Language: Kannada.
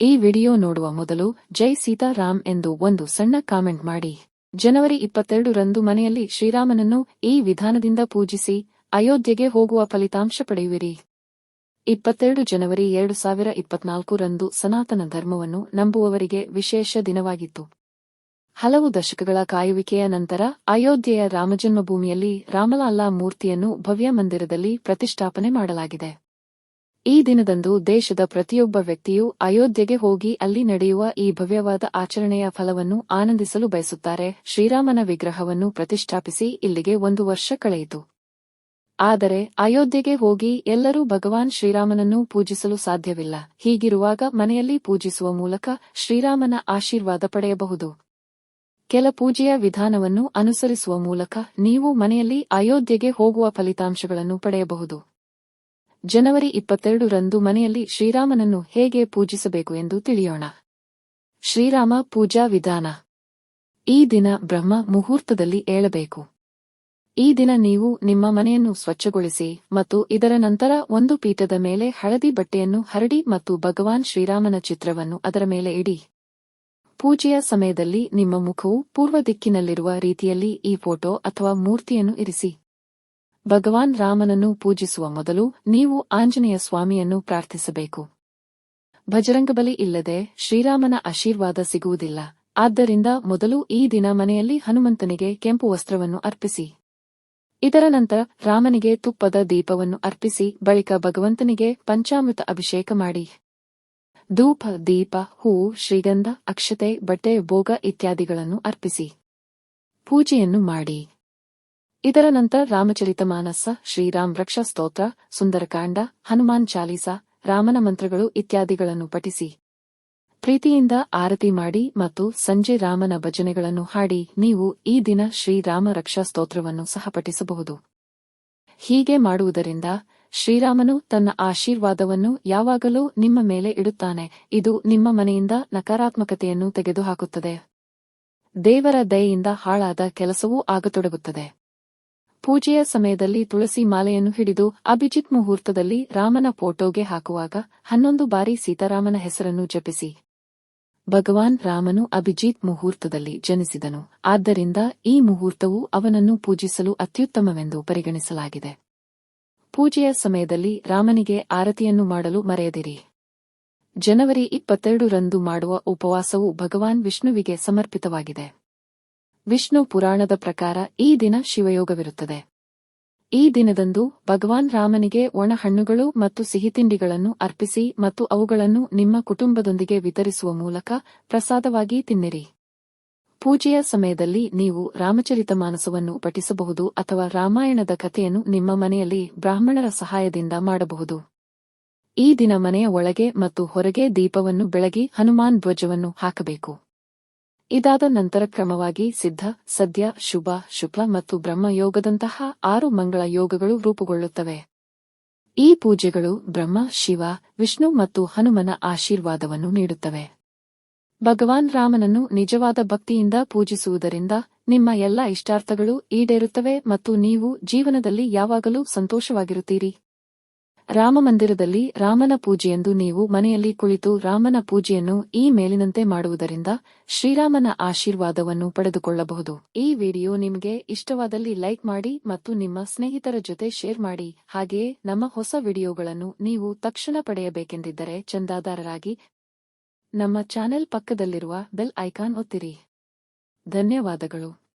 ಈ ವಿಡಿಯೋ ನೋಡುವ ಮೊದಲು ಜೈ ಸೀತಾರಾಮ್ ಎಂದು ಒಂದು ಸಣ್ಣ ಕಾಮೆಂಟ್ ಮಾಡಿ. ಜನವರಿ ಇಪ್ಪತ್ತೆರಡು ರಂದು ಮನೆಯಲ್ಲಿ ಶ್ರೀರಾಮನನ್ನು ಈ ವಿಧಾನದಿಂದ ಪೂಜಿಸಿ ಅಯೋಧ್ಯೆಗೆ ಹೋಗುವ ಫಲಿತಾಂಶ ಪಡೆಯುವಿರಿ. ಇಪ್ಪತ್ತೆರಡು ಜನವರಿ ಎರಡು ಸಾವಿರ ಇಪ್ಪತ್ನಾಲ್ಕು ರಂದು ಸನಾತನ ಧರ್ಮವನ್ನು ನಂಬುವವರಿಗೆ ವಿಶೇಷ ದಿನವಾಗಿತ್ತು. ಹಲವು ದಶಕಗಳ ಕಾಯುವಿಕೆಯ ನಂತರ ಅಯೋಧ್ಯೆಯ ರಾಮಜನ್ಮಭೂಮಿಯಲ್ಲಿ ರಾಮಲಾಲ್ಲಾ ಮೂರ್ತಿಯನ್ನು ಭವ್ಯ ಮಂದಿರದಲ್ಲಿ ಪ್ರತಿಷ್ಠಾಪನೆ ಮಾಡಲಾಗಿದೆ. ಈ ದಿನದಂದು ದೇಶದ ಪ್ರತಿಯೊಬ್ಬ ವ್ಯಕ್ತಿಯು ಅಯೋಧ್ಯೆಗೆ ಹೋಗಿ ಅಲ್ಲಿ ನಡೆಯುವ ಈ ಭವ್ಯವಾದ ಆಚರಣೆಯ ಫಲವನ್ನು ಆನಂದಿಸಲು ಬಯಸುತ್ತಾರೆ. ಶ್ರೀರಾಮನ ವಿಗ್ರಹವನ್ನು ಪ್ರತಿಷ್ಠಾಪಿಸಿ ಇಲ್ಲಿಗೆ ಒಂದು ವರ್ಷ ಕಳೆಯಿತು. ಆದರೆ ಅಯೋಧ್ಯೆಗೆ ಹೋಗಿ ಎಲ್ಲರೂ ಭಗವಾನ್ ಶ್ರೀರಾಮನನ್ನು ಪೂಜಿಸಲು ಸಾಧ್ಯವಿಲ್ಲ. ಹೀಗಿರುವಾಗ ಮನೆಯಲ್ಲಿ ಪೂಜಿಸುವ ಮೂಲಕ ಶ್ರೀರಾಮನ ಆಶೀರ್ವಾದ ಪಡೆಯಬಹುದು. ಕೆಲ ಪೂಜೆಯ ವಿಧಾನವನ್ನು ಅನುಸರಿಸುವ ಮೂಲಕ ನೀವು ಮನೆಯಲ್ಲಿ ಅಯೋಧ್ಯೆಗೆ ಹೋಗುವ ಫಲಿತಾಂಶಗಳನ್ನು ಪಡೆಯಬಹುದು. ಜನವರಿ ಇಪ್ಪತ್ತೆರಡು ರಂದು ಮನೆಯಲ್ಲಿ ಶ್ರೀರಾಮನನ್ನು ಹೇಗೆ ಪೂಜಿಸಬೇಕು ಎಂದು ತಿಳಿಯೋಣ. ಶ್ರೀರಾಮ ಪೂಜಾ ವಿಧಾನ. ಈ ದಿನ ಬ್ರಹ್ಮ ಮುಹೂರ್ತದಲ್ಲಿ ಏಳಬೇಕು. ಈ ದಿನ ನೀವು ನಿಮ್ಮ ಮನೆಯನ್ನು ಸ್ವಚ್ಛಗೊಳಿಸಿ ಮತ್ತು ಇದರ ನಂತರ ಒಂದು ಪೀಠದ ಮೇಲೆ ಹಳದಿ ಬಟ್ಟೆಯನ್ನು ಹರಡಿ ಮತ್ತು ಭಗವಾನ್ ಶ್ರೀರಾಮನ ಚಿತ್ರವನ್ನು ಅದರ ಮೇಲೆ ಇಡಿ. ಪೂಜೆಯ ಸಮಯದಲ್ಲಿ ನಿಮ್ಮ ಮುಖವು ಪೂರ್ವ ದಿಕ್ಕಿನಲ್ಲಿರುವ ರೀತಿಯಲ್ಲಿ ಈ ಫೋಟೋ ಅಥವಾ ಮೂರ್ತಿಯನ್ನು ಇರಿಸಿ. ಭಗವಾನ್ ರಾಮನನ್ನು ಪೂಜಿಸುವ ಮೊದಲು ನೀವು ಆಂಜನೇಯ ಸ್ವಾಮಿಯನ್ನು ಪ್ರಾರ್ಥಿಸಬೇಕು. ಭಜರಂಗಬಲಿ ಇಲ್ಲದೆ ಶ್ರೀರಾಮನ ಆಶೀರ್ವಾದ ಸಿಗುವುದಿಲ್ಲ. ಆದ್ದರಿಂದ ಮೊದಲು ಈ ದಿನ ಮನೆಯಲ್ಲಿ ಹನುಮಂತನಿಗೆ ಕೆಂಪು ವಸ್ತ್ರವನ್ನು ಅರ್ಪಿಸಿ. ಇದರ ನಂತರ ರಾಮನಿಗೆ ತುಪ್ಪದ ದೀಪವನ್ನು ಅರ್ಪಿಸಿ, ಬಳಿಕ ಭಗವಂತನಿಗೆ ಪಂಚಾಮೃತ ಅಭಿಷೇಕ ಮಾಡಿ. ಧೂಪ, ದೀಪ, ಹೂ, ಶ್ರೀಗಂಧ, ಅಕ್ಷತೆ, ಬಟ್ಟೆ, ಭೋಗ ಇತ್ಯಾದಿಗಳನ್ನು ಅರ್ಪಿಸಿ. ಪೂಜೆಯನ್ನು ಮಾಡಿ. ಇದರ ನಂತರ ರಾಮಚರಿತಮಾನಸ ಶ್ರೀರಾಮ್ ವೃಕ್ಷ, ಸ್ತೋತ್ರ, ಸುಂದರಕಾಂಡ, ಹನುಮಾನ್ ಚಾಲೀಸ, ರಾಮನ ಮಂತ್ರಗಳು ಇತ್ಯಾದಿಗಳನ್ನು ಪಠಿಸಿ. ಪ್ರೀತಿಯಿಂದ ಆರತಿ ಮಾಡಿ ಮತ್ತು ಸಂಜೆ ರಾಮನ ಭಜನೆಗಳನ್ನು ಹಾಡಿ ನೀವು ಈ ದಿನ ಶ್ರೀರಾಮ ರಕ್ಷಾ ಸ್ತೋತ್ರವನ್ನು ಸಹ ಪಠಿಸಬಹುದು. ಹೀಗೆ ಮಾಡುವುದರಿಂದ ಶ್ರೀರಾಮನು ತನ್ನ ಆಶೀರ್ವಾದವನ್ನು ಯಾವಾಗಲೂ ನಿಮ್ಮ ಮೇಲೆ ಇಡುತ್ತಾನೆ. ಇದು ನಿಮ್ಮ ಮನೆಯಿಂದ ನಕಾರಾತ್ಮಕತೆಯನ್ನು ತೆಗೆದುಹಾಕುತ್ತದೆ. ದೇವರ ದಯೆಯಿಂದ ಹಾಳಾದ ಕೆಲಸವೂ ಆಗತೊಡಗುತ್ತದೆ. ಪೂಜೆಯ ಸಮಯದಲ್ಲಿ ತುಳಸಿ ಮಾಲೆಯನ್ನು ಹಿಡಿದು ಅಭಿಜಿತ್ ಮುಹೂರ್ತದಲ್ಲಿ ರಾಮನ ಫೋಟೋಗೆ ಹಾಕುವಾಗ ಹನ್ನೊಂದು ಬಾರಿ ಸೀತಾರಾಮನ ಹೆಸರನ್ನು ಜಪಿಸಿ. ಭಗವಾನ್ ರಾಮನು ಅಭಿಜಿತ್ ಮುಹೂರ್ತದಲ್ಲಿ ಜನಿಸಿದನು. ಆದ್ದರಿಂದ ಈ ಮುಹೂರ್ತವು ಅವನನ್ನು ಪೂಜಿಸಲು ಅತ್ಯುತ್ತಮವೆಂದು ಪರಿಗಣಿಸಲಾಗಿದೆ. ಪೂಜೆಯ ಸಮಯದಲ್ಲಿ ರಾಮನಿಗೆ ಆರತಿಯನ್ನು ಮಾಡಲು ಮರೆಯದಿರಿ. ಜನವರಿ ಇಪ್ಪತ್ತೆರಡು ರಂದು ಮಾಡುವ ಉಪವಾಸವು ಭಗವಾನ್ ವಿಷ್ಣುವಿಗೆ ಸಮರ್ಪಿತವಾಗಿದೆ. ವಿಷ್ಣು ಪುರಾಣದ ಪ್ರಕಾರ ಈ ದಿನ ಶಿವಯೋಗವಿರುತ್ತದೆ. ಈ ದಿನದಂದು ಭಗವಾನ್ ರಾಮನಿಗೆ ಒಣ ಹಣ್ಣುಗಳು ಮತ್ತು ಸಿಹಿತಿಂಡಿಗಳನ್ನು ಅರ್ಪಿಸಿ ಮತ್ತು ಅವುಗಳನ್ನು ನಿಮ್ಮ ಕುಟುಂಬದೊಂದಿಗೆ ವಿತರಿಸುವ ಮೂಲಕ ಪ್ರಸಾದವಾಗಿ ತಿನ್ನಿರಿ. ಪೂಜೆಯ ಸಮಯದಲ್ಲಿ ನೀವು ರಾಮಚರಿತ ಮಾನಸವನ್ನು ಪಠಿಸಬಹುದು ಅಥವಾ ರಾಮಾಯಣದ ಕಥೆಯನ್ನು ನಿಮ್ಮ ಮನೆಯಲ್ಲಿ ಬ್ರಾಹ್ಮಣರ ಸಹಾಯದಿಂದ ಮಾಡಬಹುದು. ಈ ದಿನ ಮನೆಯ ಒಳಗೆ ಮತ್ತು ಹೊರಗೆ ದೀಪವನ್ನು ಬೆಳಗಿ ಹನುಮಾನ್ ಧ್ವಜವನ್ನು ಹಾಕಬೇಕು. ಇದಾದ ನಂತರ ಕ್ರಮವಾಗಿ ಸಿದ್ಧ, ಸದ್ಯ, ಶುಭ, ಶುಕ್ಲ ಮತ್ತು ಬ್ರಹ್ಮಯೋಗದಂತಹ ಆರು ಮಂಗಳ ಯೋಗಗಳು ರೂಪುಗೊಳ್ಳುತ್ತವೆ. ಈ ಪೂಜೆಗಳು ಬ್ರಹ್ಮ, ಶಿವ, ವಿಷ್ಣು ಮತ್ತು ಹನುಮನ ಆಶೀರ್ವಾದವನ್ನು ನೀಡುತ್ತವೆ. ಭಗವಾನ್ ರಾಮನನ್ನು ನಿಜವಾದ ಭಕ್ತಿಯಿಂದ ಪೂಜಿಸುವುದರಿಂದ ನಿಮ್ಮ ಎಲ್ಲ ಇಷ್ಟಾರ್ಥಗಳು ಈಡೇರುತ್ತವೆ ಮತ್ತು ನೀವು ಜೀವನದಲ್ಲಿ ಯಾವಾಗಲೂ ಸಂತೋಷವಾಗಿರುತ್ತೀರಿ. ರಾಮಮಂದಿರದಲ್ಲಿ ರಾಮನ ಪೂಜೆಯೆಂದು ನೀವು ಮನೆಯಲ್ಲಿ ಕುಳಿತು ರಾಮನ ಪೂಜೆಯನ್ನು ಈ ಮೇಲಿನಂತೆ ಮಾಡುವುದರಿಂದ ಶ್ರೀರಾಮನ ಆಶೀರ್ವಾದವನ್ನು ಪಡೆದುಕೊಳ್ಳಬಹುದು. ಈ ವಿಡಿಯೋ ನಿಮಗೆ ಇಷ್ಟವಾದಲ್ಲಿ ಲೈಕ್ ಮಾಡಿ ಮತ್ತು ನಿಮ್ಮ ಸ್ನೇಹಿತರ ಜೊತೆ ಶೇರ್ ಮಾಡಿ. ಹಾಗೆಯೇ ನಮ್ಮ ಹೊಸ ವಿಡಿಯೋಗಳನ್ನು ನೀವು ತಕ್ಷಣ ಪಡೆಯಬೇಕೆಂದಿದ್ದರೆ ಚಂದಾದಾರರಾಗಿ ನಮ್ಮ ಚಾನೆಲ್ ಪಕ್ಕದಲ್ಲಿರುವ ಬೆಲ್ ಐಕಾನ್ ಒತ್ತಿರಿ. ಧನ್ಯವಾದಗಳು.